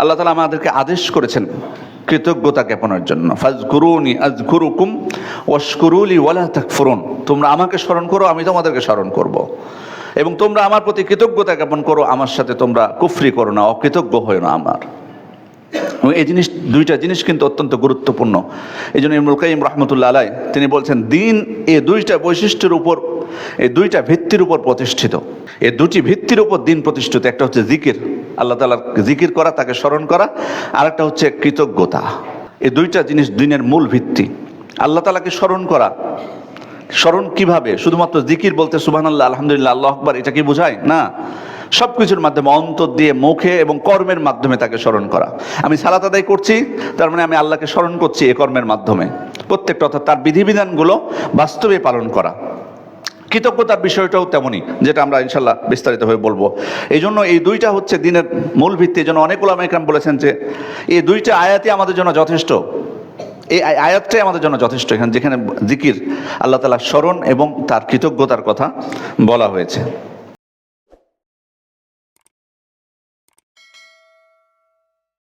আল্লাহ তালা আমাদেরকে আদেশ করেছেন কৃতজ্ঞতা জ্ঞাপনের জন্য। ফাজকুরুনি আজকুরুকুম ওয়াশকুরুলি ওয়ালা তাকফুরুন। তোমরা আমাকে স্মরণ করো, আমি তোমাদেরকে স্মরণ করব। এবং তোমরা আমার প্রতি কৃতজ্ঞতা জ্ঞাপন করো, আমার সাথে তোমরা কুফরি করো না, অকৃতজ্ঞ হয়ে না আমার। এই জিনিস, দুইটা জিনিস কিন্তু অত্যন্ত গুরুত্বপূর্ণ। এই জন্য ইমরুল কাইম রহমতুল্লাহ আলাই তিনি বলছেন, দিন এ দুইটা বৈশিষ্ট্যের উপর এই দুইটা ভিত্তির উপর প্রতিষ্ঠিত। এই দুটি ভিত্তির উপর দিন প্রতিষ্ঠিত। একটা হচ্ছে জিকির আল্লাহ তালার জিকির করা, তাকে স্মরণ করা। আর একটা হচ্ছে কৃতজ্ঞতা। এই দুইটা জিনিস দিনের মূল ভিত্তি। আল্লাহ তালাকে স্মরণ করা। স্মরণ কীভাবে? শুধুমাত্র জিকির বলতে সুবাহ আল্লাহ আলহামদুলিল্লাহ, আল্লাহ আকবর, এটা কি বোঝায়? না। সব কিছুর মাধ্যমে, অন্তর দিয়ে, মুখে এবং কর্মের মাধ্যমে তাকে স্মরণ করা। আমি সালাত আদায় করছি, তার মানে আমি আল্লাহকে স্মরণ করছি এ কর্মের মাধ্যমে। প্রত্যেকটা অর্থাৎ তার বিধিবিধানগুলো বাস্তবে পালন করা। কৃতজ্ঞতার বিষয়টাও তেমনই, যেটা আমরা ইনশাল্লাহ বিস্তারিতভাবে বলব। এই জন্য এই দুইটা হচ্ছে দিনের মূল ভিত্তি। জন্য অনেক ওলামাইকরাম বলেছেন যে, এই দুইটা আয়াতই আমাদের জন্য যথেষ্ট। এই আয়- আয়াতটাই আমাদের জন্য যথেষ্ট। এখানে যেখানে জিকির আল্লাহ তালা স্মরণ এবং তার কৃতজ্ঞতার কথা বলা হয়েছে।